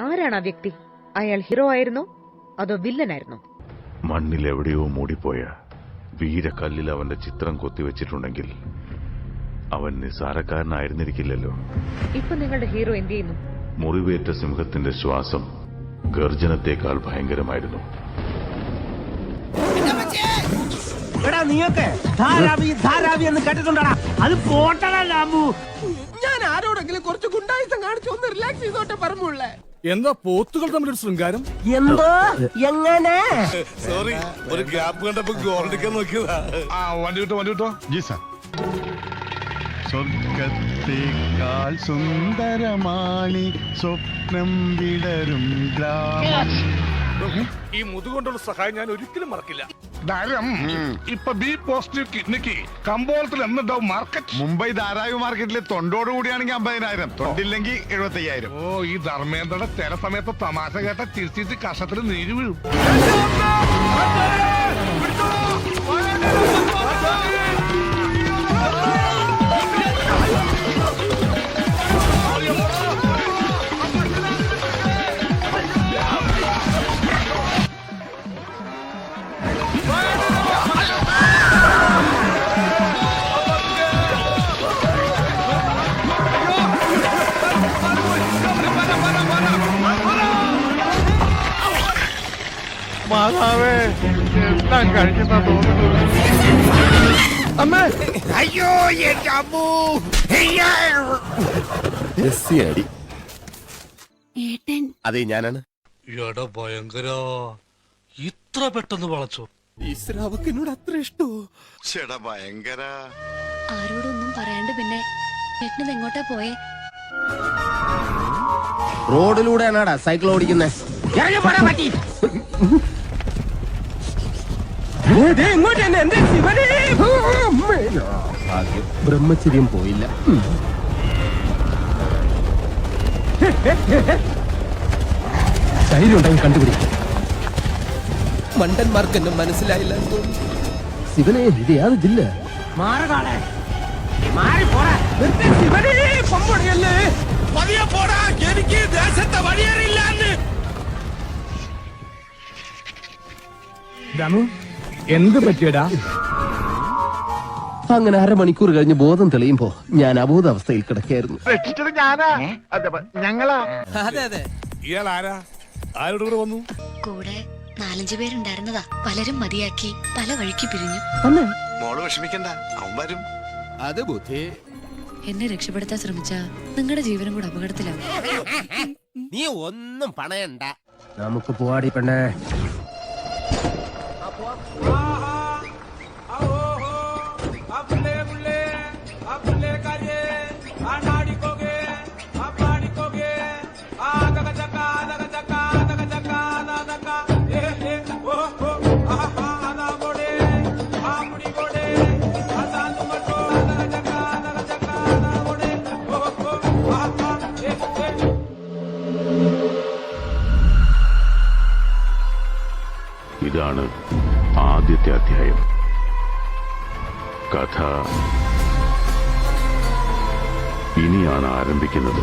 ആരാണ് ആ വ്യക്തി? അയാൾ ഹീറോ ആയിരുന്നോ? അതോ വില്ലനായിരുന്നോ? മണ്ണിൽ എവിടെയോ മൂടിപ്പോയ വീരക്കല്ലിൽ അവന്റെ ചിത്രം കൊത്തിവെച്ചിട്ടുണ്ടെങ്കിൽ അവൻ നിസ്സാരക്കാരനായിരുന്നിരിക്കില്ലല്ലോ. ഇപ്പൊ നിങ്ങളുടെ ഹീറോ എന്ത് ചെയ്യുന്നു? മുറിവേറ്റ സിംഹത്തിന്റെ ശ്വാസം ഗർജനത്തെക്കാൾ ഭയങ്കരമായിരുന്നു. എടാ നീയൊക്കെ ധാരാവി ധാരാവി എന്ന് കേട്ടിട്ടുണ്ടടാ. അത് പോട്ടടാ ലാബു. ഞാൻ ആരോടെങ്കിലും കുറച്ച് ഗുണ്ടായുസം കാണിച്ചു ഒന്ന് റിലാക്സ് ചെയ്തോട്ടെ പറഞ്ഞുള്ളേ എന്താ പോത്തുകൾ ഒരു ശൃംഗാരം? എന്തോ? എങ്ങനെ? സോറി ഒരു ഗ്യാപ്പ് കണ്ടപ്പോ ഗോൾഡിക്കാൻ നോക്കിയതാ. ആ വണ്ടി വിട്ടോ വണ്ടി വിട്ടോ. ജി സാർ. സ്വർഗത്തേക്കാൾ സുന്ദരമാണി സ്വപ്നം വിടരും ഗ്രാമം ഈ മുതുകൊണ്ടുള്ള സഹായം ഞാൻ ഒരിക്കലും മറക്കില്ല. ധാരം ഇപ്പൊ ബി പോസിറ്റീവ് കിഡ്നിക്ക് കമ്പോളത്തിൽ എന്തുണ്ടാവും മാർക്കറ്റ് മുംബൈ ധാരാവി മാർക്കറ്റിൽ തൊണ്ടോട് കൂടിയാണെങ്കിൽ അമ്പതിനായിരം. തൊണ്ടില്ലെങ്കിൽ എഴുപത്തി അയ്യായിരം ഓ ഈ ധർമ്മേന്ദ്രയുടെ ചില സമയത്ത് തമാശ കേട്ട ചിരിച്ചിട്ട് കഷത്തിൽ നീര് വീഴും. ഏട്ടൻ. അതെ ഞാനാണ്. എടാ ഭയങ്കര. ഇത്ര പെട്ടെന്ന് വളച്ചു. ഈശ്വരാവക്കിനോട് അത്ര ഇഷ്ടോ? ചേടാ ഭയങ്കര. ആരോടൊന്നും പറയാണ്ട് പിന്നെ ഏട്ടനത് എങ്ങോട്ടാ പോയേ? റോഡിലൂടെയാണാടാ സൈക്കിൾ ഓടിക്കുന്നേ. ഇറങ്ങി പോടാ പറ്റി ഇങ്ങോട്ട് തന്നെ എന്റെ ശിവനെ? ഭാഗ്യം ബ്രഹ്മചര്യം പോയില്ല. ധൈര്യം ഉണ്ടെങ്കിൽ കണ്ടുപിടിക്കും മണ്ടന്മാർക്കെന്നും മനസ്സിലായില്ല ശിവനെ ഇത് ജില്ല മാറകാളെ മാറി പോടാ. നിർത്തി ശിവനെ പൊമ്പൊടിയല്ലേ പതിയെ എന്ത് പറ്റിയടാ? അങ്ങനെ അരമണിക്കൂർ കഴിഞ്ഞ് ബോധം തെളിയുമ്പോ ഞാൻ അബോധാവസ്ഥയിൽ കിടക്കായിരുന്നു രക്ഷിച്ചത് ഞാനാ? അതെ, ഞങ്ങളാ? അതെ അതെ. ഇയാൾ ആരാ? ആരോട് കൂടെ വന്നു? കൂടെ നാലഞ്ചു പേരുണ്ടായിരുന്നതാ. പലരും മതിയാക്കി പല വഴിക്ക് പിരിഞ്ഞു. മോൾ വിഷമിക്കണ്ട അവൻ വരും. അത് ബുദ്ധി. എന്നെ രക്ഷപ്പെടുത്താൻ ശ്രമിച്ച നിങ്ങളുടെ ജീവനും കൂടെ അപകടത്തിലാവും നീ ഒന്നും പണയണ്ട. നമുക്ക് പോവാടി പെണ്ണേ. Oh. ഇതാണ് ആദ്യത്തെ അധ്യായം. കഥ ഇനിയാണ് ആരംഭിക്കുന്നത്.